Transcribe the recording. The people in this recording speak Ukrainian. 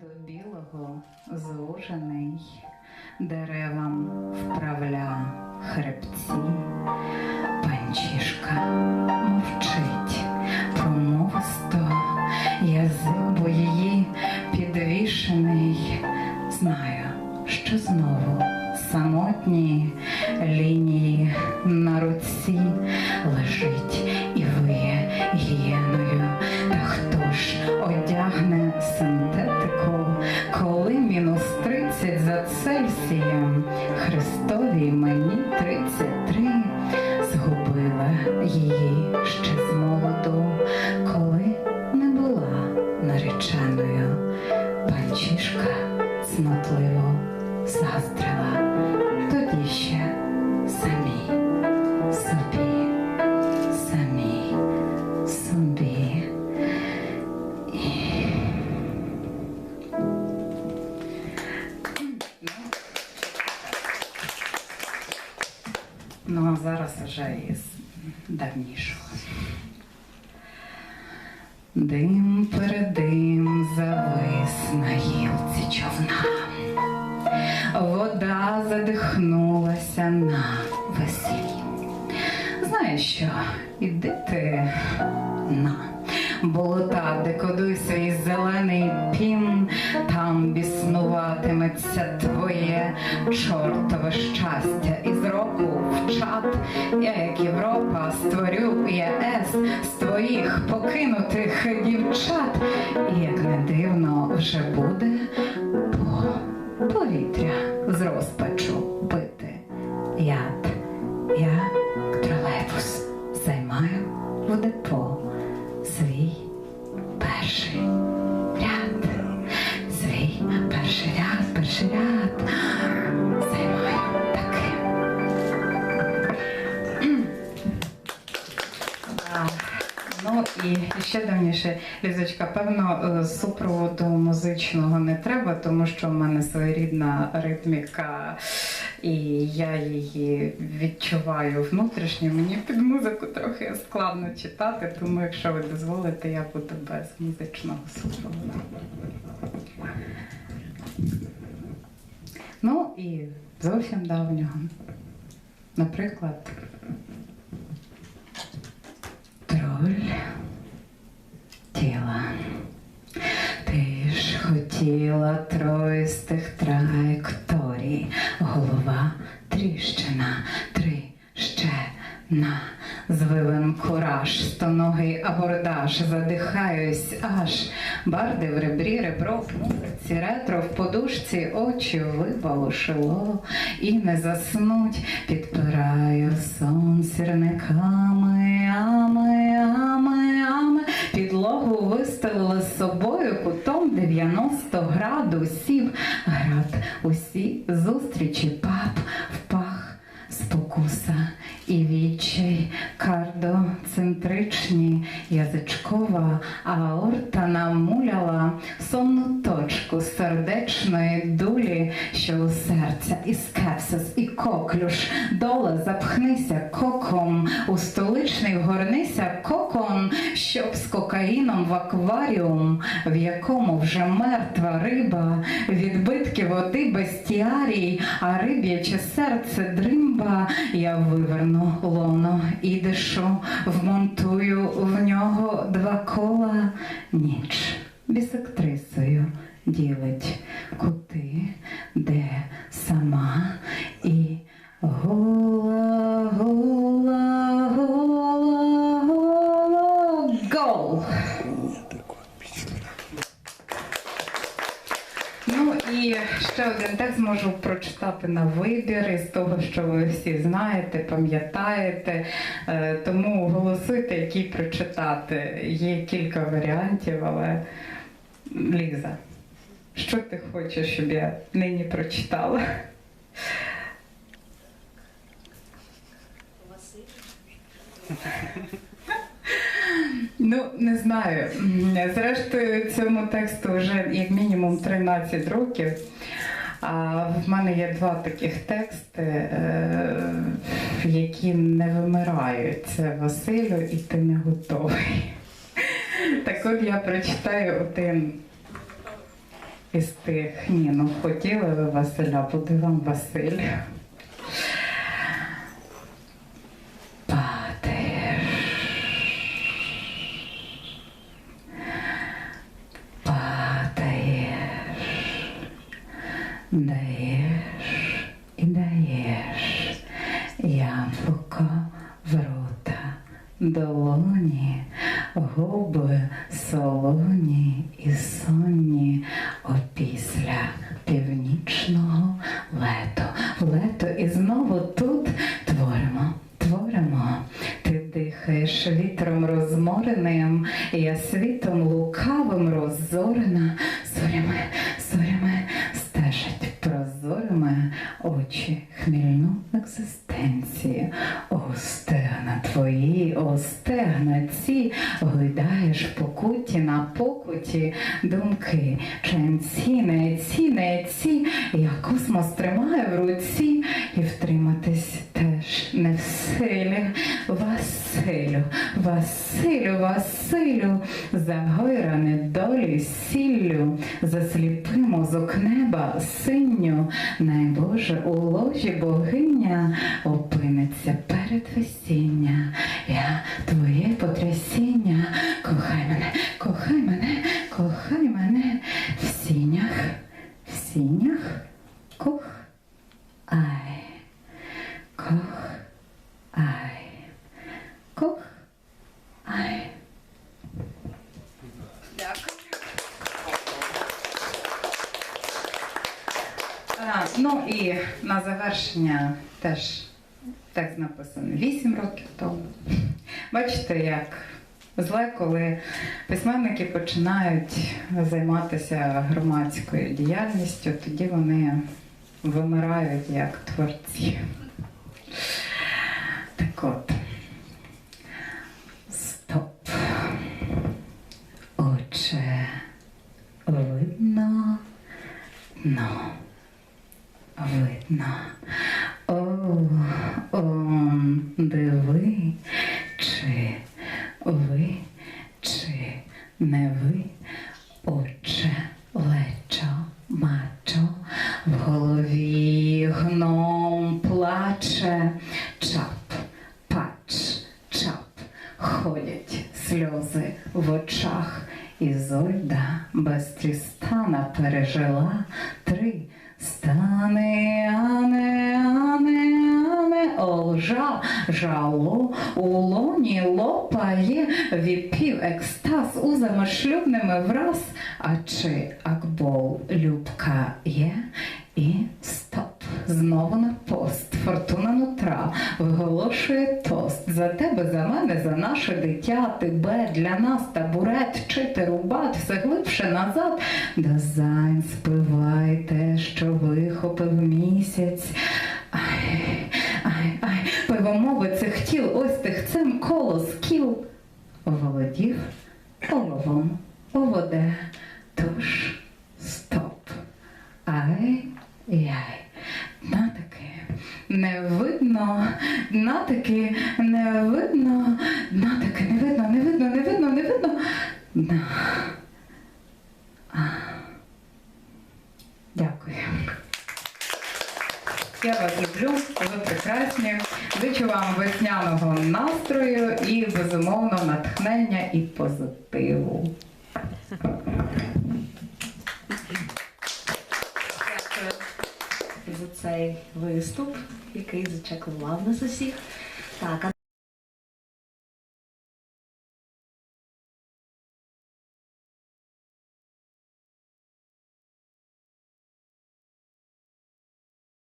До білого звужений деревам вправля хребці, панчішка мовчить промовисто, заздрила, тоді ще самі собі, самі собі. Ну, а зараз вже із давнішого. Дим передим завис на гілці човна. Вода задихнулася на веслі. Знаєш що, іди ти на болота, де кодуй свій зелений пін, там біснуватиметься твоє чортове щастя. Із року в чат, я, як Європа, створю ЄС з твоїх покинутих дівчат. І як не дивно вже буде повітря з розпачу пити яд. Я тролейбус займаю в депо свій перший ряд. Свій перший ряд, перший ряд ще давніше, Лізочка, певно, е, супроводу музичного не треба, тому що в мене своєрідна ритміка, і я її відчуваю внутрішньо. Мені під музику трохи складно читати, тому якщо ви дозволите, я буду без музичного супроводу. Ну і зовсім давнього. Наприклад, троль ж хотіла троїстих траєкторій, голова тріщина, три звивен кураж, стоногий абордаж, задихаюсь аж барди в ребрі, ребро в музиці, ретро в подушці, очі вибалушило і не заснуть, підпираю сон сірниками, ами, ами, ами, підлогу виставила собою 90 градусів, град. Усі зустрічі пап язичкова аорта намуляла сонну точку сердечної дулі, що у серця і скепсис, і коклюш, доле запхнися коком, у столичний вгорнися кокон, щоб з кокаїном в акваріум, в якому вже мертва риба, відбитки води бестіарій, а риб'яче серце дримба, я виверну лоно і дишу, вмонтую в нього два кола ніч. Бісектрисою ділить кути, один текст можу прочитати на вибір із того, що ви всі знаєте, пам'ятаєте. Е, Тому голосуйте, який прочитати. Є кілька варіантів, але Ліза, що ти хочеш, щоб я нині прочитала? Ну, не знаю. Зрештою, цьому тексту вже як мінімум 13 років. А в мене є два таких тексти, е, які не вимирають. Це Василю, і ти не готовий. Так от я прочитаю один із тих. Ні, ну хотіли ви Василя, буде вам Василь. Даєш і даєш. Яблуко в рота, долоні, губи солоні і сонні опісля північного очі хмільну екзистенцію. О, стегна твої, о, стегна ці, гойдаєш по куті на покуті думки. Ченці, не ці, ці, я космос тримаю в руці, і втриматись теж не в силі. Василю, Василю, Василю, загойране долі сіллю, засліпи мозок неба синю, найбоже у ложі богиня опиниться перед весіння. Я твоє потрясіння, кохай мене, кохай мене, кохай мене в сінях, в сінях, ну і на завершення теж текст написаний 8 років тому. Бачите, як зле, коли письменники починають займатися громадською діяльністю, тоді вони вимирають як творці. Так от. Стоп. Отже, видно, но видно. О, о, диви, чи ви, чи не ви, отче, лечо, мачо, в голові гном плаче, чап, пач, чап, ходять сльози в очах. Ізольда без Трістана пережила три стани, ане, ане, ане, олжа, жало, у лоні лопає, віпів екстаз узами шлюбними враз, а чи акбол любка є, і. Знову на пост, фортуна нутра виголошує тост за тебе, за мене, за наше дитя, тебе, для нас табурет, чити рубат, все глибше назад. Дизайн спивай те, що вихопив місяць. Ай, ай, ай, пивомови цих тіл, ось тихцем колос кіл. Володів оловом оводе, тож стоп. Ай, яй. Натаки не видно, натаки не видно, натаки не видно, не видно, не видно, не видно. На. А. Дякую. Я вас люблю, ви прекрасні. Зичу вам весняного настрою і безумовно натхнення і позитиву. Дякую за цей виступ, який зачекував нас усіх. Так,